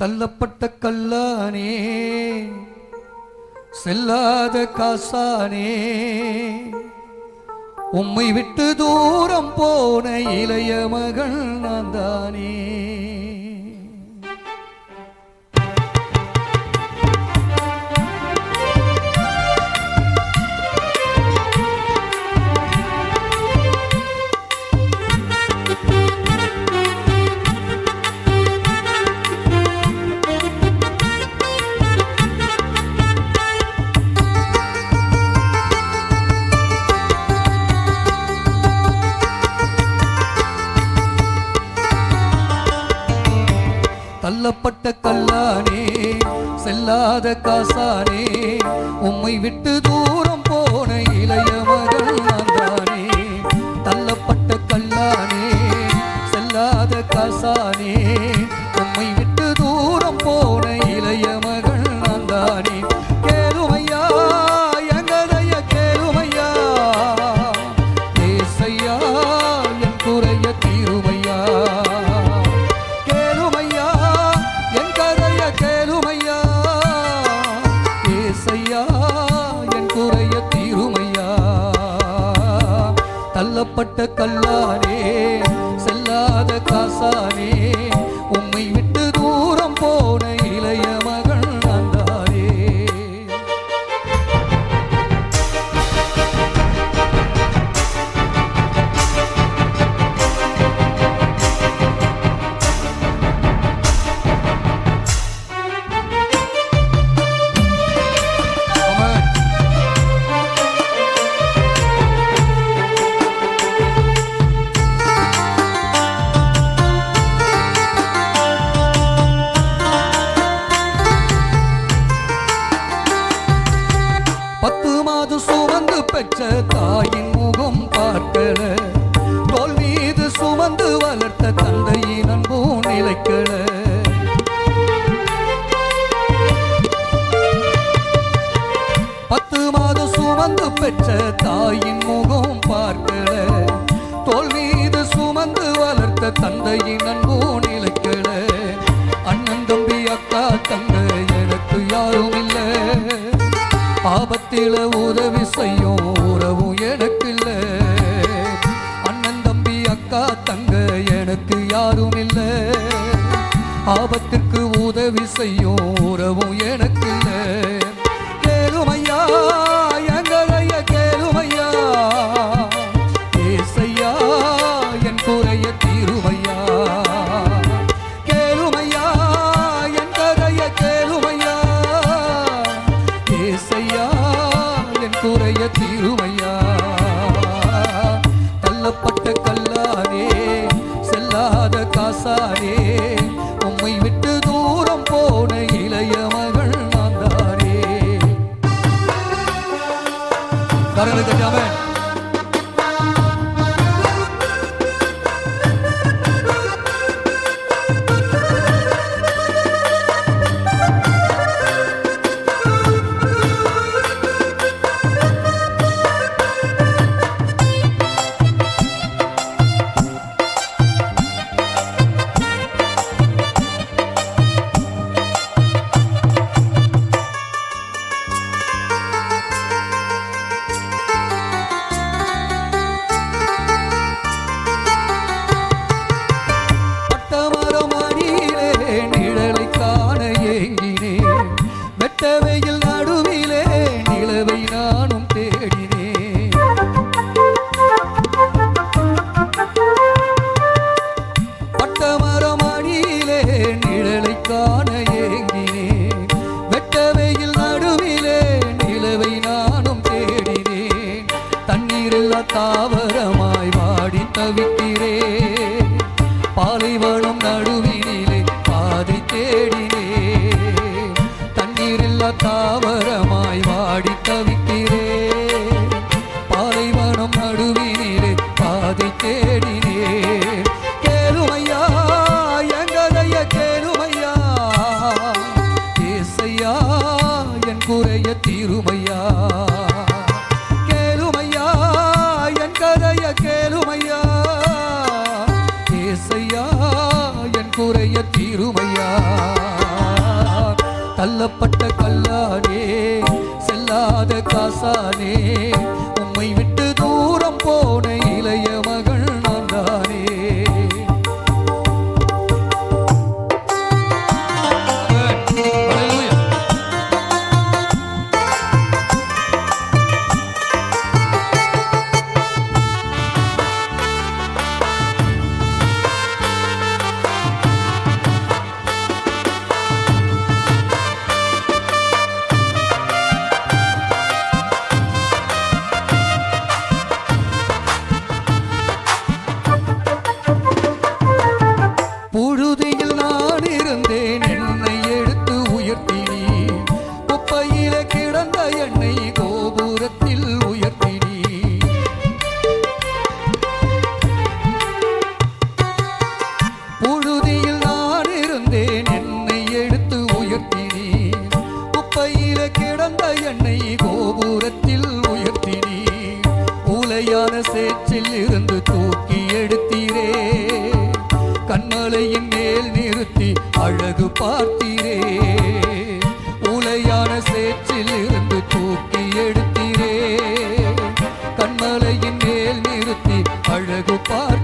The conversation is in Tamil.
தள்ளப்பட்ட கல்லானே செல்லாத காசானே உம்மை விட்டு தூரம் போன இளைய மகள் நான் தானே தள்ளப்பட்ட கல்லானே செல்லாத காசானே உம்மை விட்டு தூர தள்ளப்பட்ட கல்லானே தாயின் முகம் பார்க்கல. தோல் மீது சுமந்து வளர்த்த தந்தையின் அன்பும் நிலைக்கல. பத்து மாதம் சுமந்து பெற்ற தாயின் முகம் பார்க்கல. தோல் மீது சுமந்து வளர்த்த தந்தையின் அன்பும் நிலைக்கல. அண்ணன் தம்பி அக்கா தங்க எனக்கு யாரும் இல்லை. ஆபத்தில உதவி செய்யும் உறவும் எனக்கு இல்லை அண்ணன் தம்பி அக்கா தங்க எனக்கு யாரும் இல்லை ஆபத்திற்கு உதவி செய்யும் உறவும் எனக்கு தண்ணீரில்லா தாவரமாய் வாடி தவிக்கிறே. பாலைவனம் நடுவினிலே பாதி தேடினே. தண்ணீரில்லா தாவரமாய் வாடி தவிக்கிறே. பாலைவனம் நடுவினிலே பாதி தேடினே. கேளுமையா எங்களைய கேளுமையா. ஏசையா என் குறைய தீருமையா. செய்ய தீருமையா? தள்ளப்பட்ட கல்லானே செல்லாத காசானே உம்மை விட்டு தூரம் போன இளைய மகள் தொழுதியில் நான் இருந்தேன். Chego para